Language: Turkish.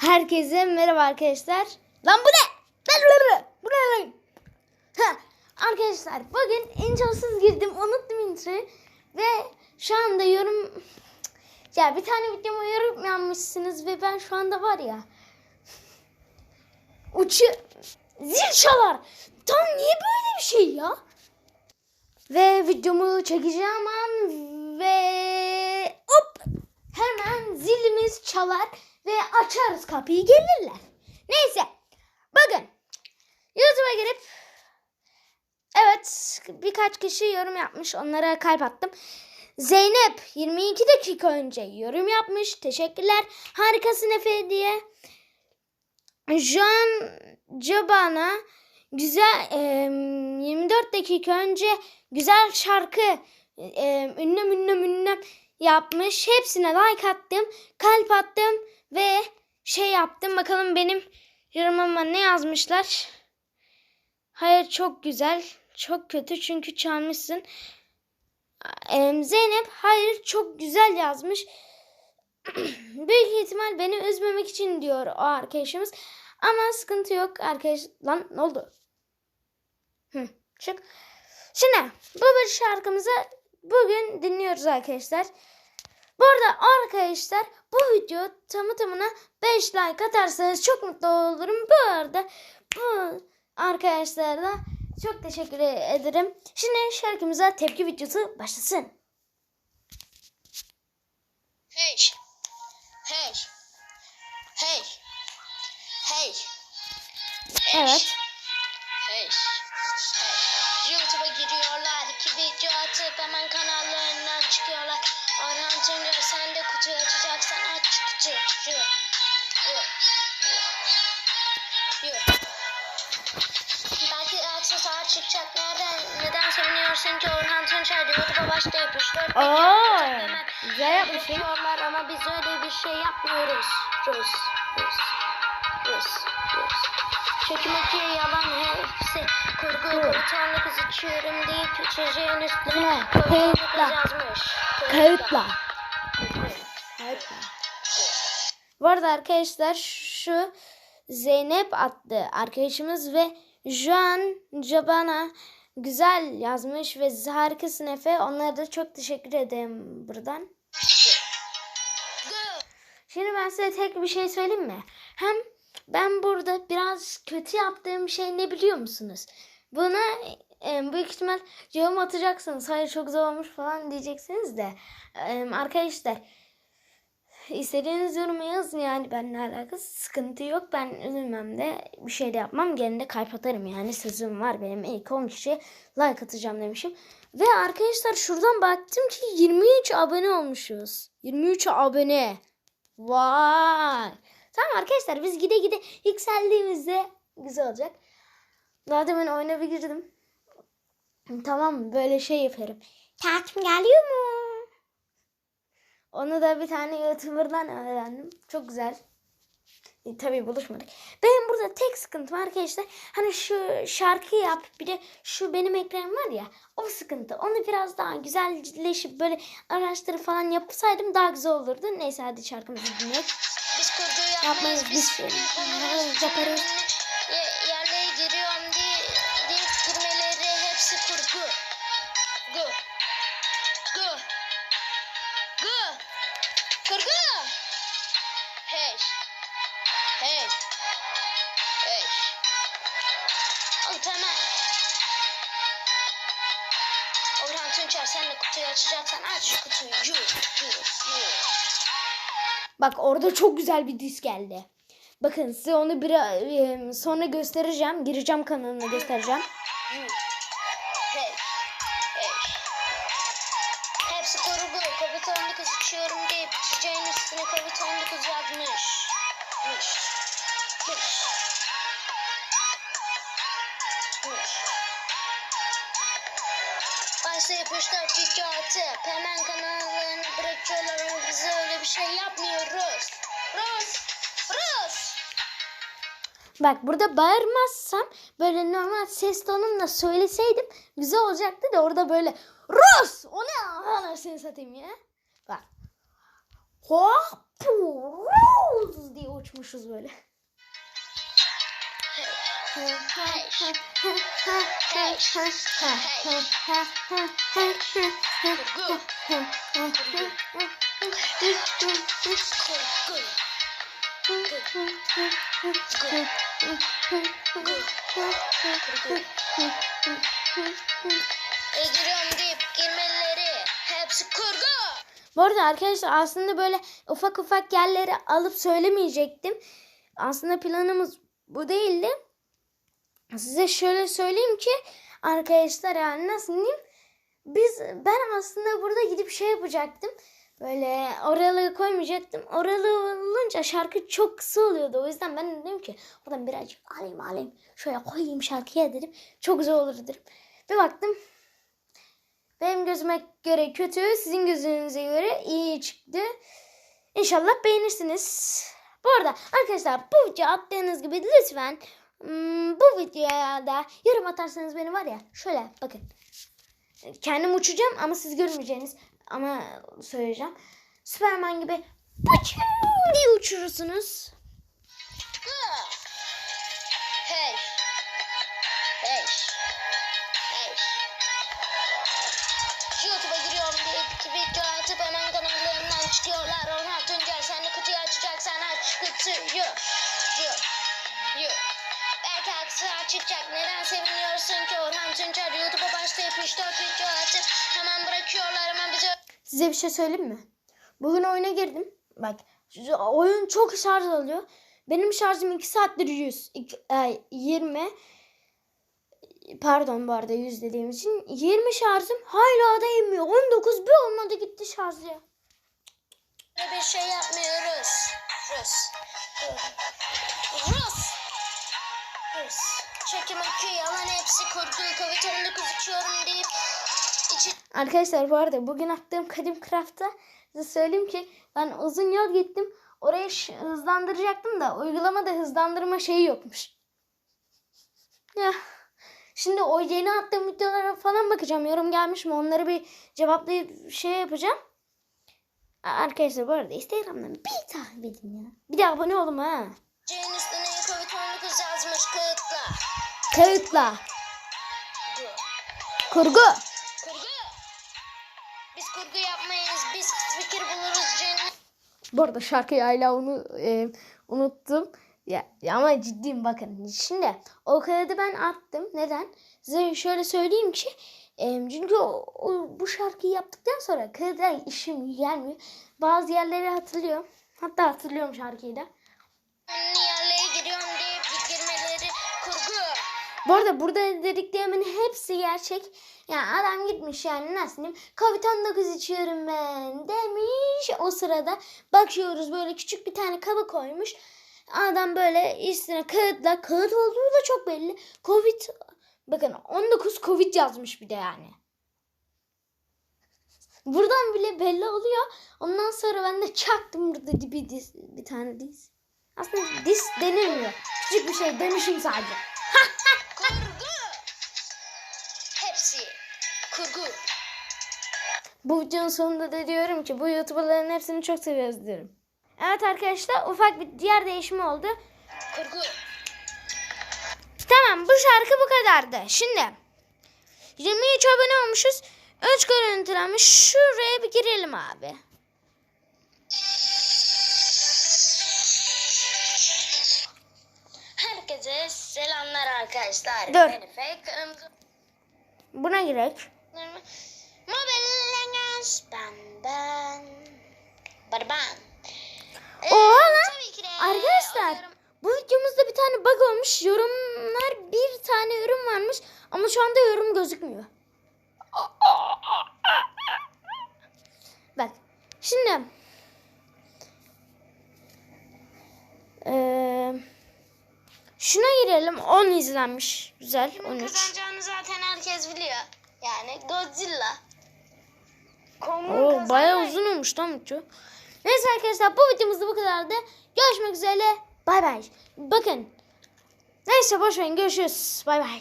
Herkese merhaba arkadaşlar. Lan bu ne? Lan bu ne? Lan? Ha, arkadaşlar bugün introsuz girdim. Unuttum introyu. Ve şu anda yorum... Ya bir tane videoma yorum yapmışsınız ve ben şu anda var ya... Uçu... Zil çalar. Tam niye böyle bir şey ya? Ve videomu çekeceğim an ve hop hemen zilimiz çalar ve açarız kapıyı gelirler. Neyse bakın YouTube'a girip evet birkaç kişi yorum yapmış onlara kalp attım. Zeynep 22 dakika önce yorum yapmış. Teşekkürler. Harikasın Efe diye. Jean Cabana güzel e, 24 dakika önce güzel şarkı e, ünlem ünlem ünlem yapmış. Hepsine like attım, kalp attım ve şey yaptım. Bakalım benim yorumuma ne yazmışlar. Hayır çok güzel. Çok kötü çünkü çalmışsın. E, Zeynep hayır çok güzel yazmış. Büyük ihtimal beni üzmemek için diyor o arkadaşımız. Ama sıkıntı yok arkadaş. Lan ne oldu? Hı, çık. Şimdi bu bir şarkımızı bugün dinliyoruz arkadaşlar. Bu arada arkadaşlar bu video tamı tamına 5 like atarsanız çok mutlu olurum. Bu arada bu arkadaşlara da çok teşekkür ederim. Şimdi şarkımıza tepki videosu başlasın. Hey. Hey. Hey. Hey. Evet. Hey. Hey. YouTube'a giriyorlar. iki video atıp hemen kanallarından kutuyu açacaksan aç kutuyu. Yürü. Yürü. Yürü. Belki aksesuar çıkacak. Nereden, neden seviniyorsun ki Orhan Tunçer YouTube'a başta yapıştır. Oo, güzel yapmışsın. Ama biz öyle bir şey yapmıyoruz. Rus, Rus, Rus, Rus. Çekimaki yalan hepsi. Kurgu komutanlık kız içiyorum deyip çocuğun üstüne. Kayıtla. Kayıtla. Bu arada arkadaşlar şu Zeynep adlı arkadaşımız ve Juan Cabana güzel yazmış ve harikasın Efe. Onlara da çok teşekkür ederim buradan. Şimdi ben size tek bir şey söyleyeyim mi? Hem ben burada biraz kötü yaptığım şey ne biliyor musunuz? Buna e, büyük ihtimal yorum atacaksınız. Hayır çok zor olmuş falan diyeceksiniz de. E, arkadaşlar istediğiniz yorumu yazın yani benimle alakası sıkıntı yok. Ben üzülmem de bir şey de yapmam. Gene de kalp atarım yani sözüm var benim. İlk 10 kişiye like atacağım demişim. Ve arkadaşlar şuradan baktım ki 23 abone olmuşuz. 23 abone. Vay. Tamam arkadaşlar biz gide gide yükseldiğimizde güzel olacak. Daha demin oyuna bir girdim. Tamam böyle şey yaparım. Takip geliyor mu? Onu da bir tane YouTuber'dan öğrendim. Çok güzel. E, tabii buluşmadık. Benim burada tek sıkıntım arkadaşlar. Hani şu şarkıyı yap bir de şu benim ekranım var ya. O sıkıntı. Onu biraz daha güzelleşip böyle araştırıp falan yapsaydım daha güzel olurdu. Neyse hadi şarkımızı dinleyelim. Biz Yapmayız, biz yaparız. Hey. Hey. Hey. Al tamam. Orhan Tunçer sen de kutuyu açacaksan aç şu kutuyu. Yu, yu, yu. Bak orada çok güzel bir disk geldi. Bakın size onu bir e, sonra göstereceğim. Gireceğim kanalına göstereceğim. Yu. Hey. Hey. Hepsi kurgu. Covid-19 çiçeğin üstüne Covid-19 yazmış. Mış. Mış. Mış. Başta yapıştır video atıp hemen kanallarını bırakıyorlar ama biz öyle bir şey yapmıyoruz. Rus! Rus! Bak burada bağırmazsam böyle normal ses tonumla söyleseydim güzel olacaktı da orada böyle Rus! O ne anasını satayım ya. Bak. Hop! Diye uçmuş yapıyormuşuz böyle. Giriyorum deyip girmeleri hepsi kurgu. Bu arada arkadaşlar aslında böyle ufak ufak yerleri alıp söylemeyecektim. Aslında planımız bu değildi. Size şöyle söyleyeyim ki arkadaşlar yani nasıl diyeyim? Biz ben aslında burada gidip şey yapacaktım. Böyle oralığı koymayacaktım. Oralığı olunca şarkı çok kısa oluyordu. O yüzden ben de dedim ki buradan birazcık alayım alayım. Şöyle koyayım şarkıya dedim. Çok güzel olur dedim. Bir baktım benim gözüme göre kötü, sizin gözünüze göre iyi çıktı. İnşallah beğenirsiniz. Bu arada arkadaşlar bu video attığınız gibi lütfen hmm, bu videoya da yorum atarsanız beni var ya şöyle bakın. Kendim uçacağım ama siz görmeyeceğiniz ama söyleyeceğim. Süperman gibi diye uçurursunuz. Atıp hemen kanallarından çıkıyorlar. Orhan Tuncay sen de kutuyu açacaksan aç kutuyu. Yu. Yu. Belki aksine çıkacak. Neden seviniyorsun ki Orhan Tuncay YouTube'a başlayıp 3-4 video atıp hemen bırakıyorlar ama bize Size bir şey söyleyeyim mi? Bugün oyuna girdim. Bak oyun çok şarj alıyor. Benim şarjım 2 saattir 100. İki- e, 20 pardon bu arada 100 dediğim için 20 şarjım hala da inmiyor. 19 bir olmadı gitti şarj ya. Böyle bir şey yapmıyoruz. Rus. Rus. Rus. Çekim akü yalan hepsi kurgu. Covid-19 içiyorum deyip içi Arkadaşlar bu arada bugün attığım Kadim Craft'ta size söyleyeyim ki ben uzun yol gittim. Orayı hızlandıracaktım da uygulamada hızlandırma şeyi yokmuş. Ya şimdi o yeni attığım videolara falan bakacağım. Yorum gelmiş mi? Onları bir cevaplayıp şey yapacağım. Arkadaşlar bu arada Instagram'dan bir takip edin ya. Bir de abone olun ha. C'nin üstüne Covid-19 yazmış kağıtla. Kağıtla. Kurgu. Kurgu. Kurgu. Biz kurgu yapmayız. Biz fikir buluruz C'nin. Bu arada şarkıyı hala onu e, unuttum. Ya, ya ama ciddiyim bakın. Şimdi o kaydı ben attım. Neden? Size şöyle söyleyeyim ki e, çünkü o, o- bu şarkıyı yaptıktan sonra kayda işim gelmiyor. Bazı yerleri hatırlıyorum. Hatta hatırlıyorum şarkıyı da. Bu arada burada dediklerimin hepsi gerçek. Yani adam gitmiş yani nasıl diyeyim. Covid-19 içiyorum ben demiş. O sırada bakıyoruz böyle küçük bir tane kaba koymuş. Adam böyle üstüne kağıtla kağıt olduğu da çok belli. Covid bakın 19 Covid yazmış bir de yani. Buradan bile belli oluyor. Ondan sonra ben de çaktım burada bir, diz, bir tane diz. Aslında diz denilmiyor. Küçük bir şey demişim sadece. Kurgu. Hepsi kurgu. Bu videonun sonunda da diyorum ki bu YouTuber'ların hepsini çok seviyoruz diyorum. Evet arkadaşlar ufak bir diğer değişim oldu. Kurgu. Tamam bu şarkı bu kadardı. Şimdi 23 abone olmuşuz. 3 görüntülenmiş. Şuraya bir girelim abi. Herkese selamlar arkadaşlar. Dur. Ben Buna girek. Mobil ben ben. Bari ben. Ee, Oha lan. tabii ki de Arkadaşlar bu videomuzda bir tane bug olmuş. Yorumlar bir tane yorum varmış. Ama şu anda yorum gözükmüyor. Bak. Şimdi. Eee şuna girelim. 10 izlenmiş. Güzel. 13. Kazanacağını zaten herkes biliyor. Yani Godzilla. Komun Oo, bayağı uzun olmuş lan video. Neyse arkadaşlar bu videomuz da bu kadardı. Görüşmek üzere. Bay bay. Bakın. Neyse boş verin görüşürüz. Bay bay.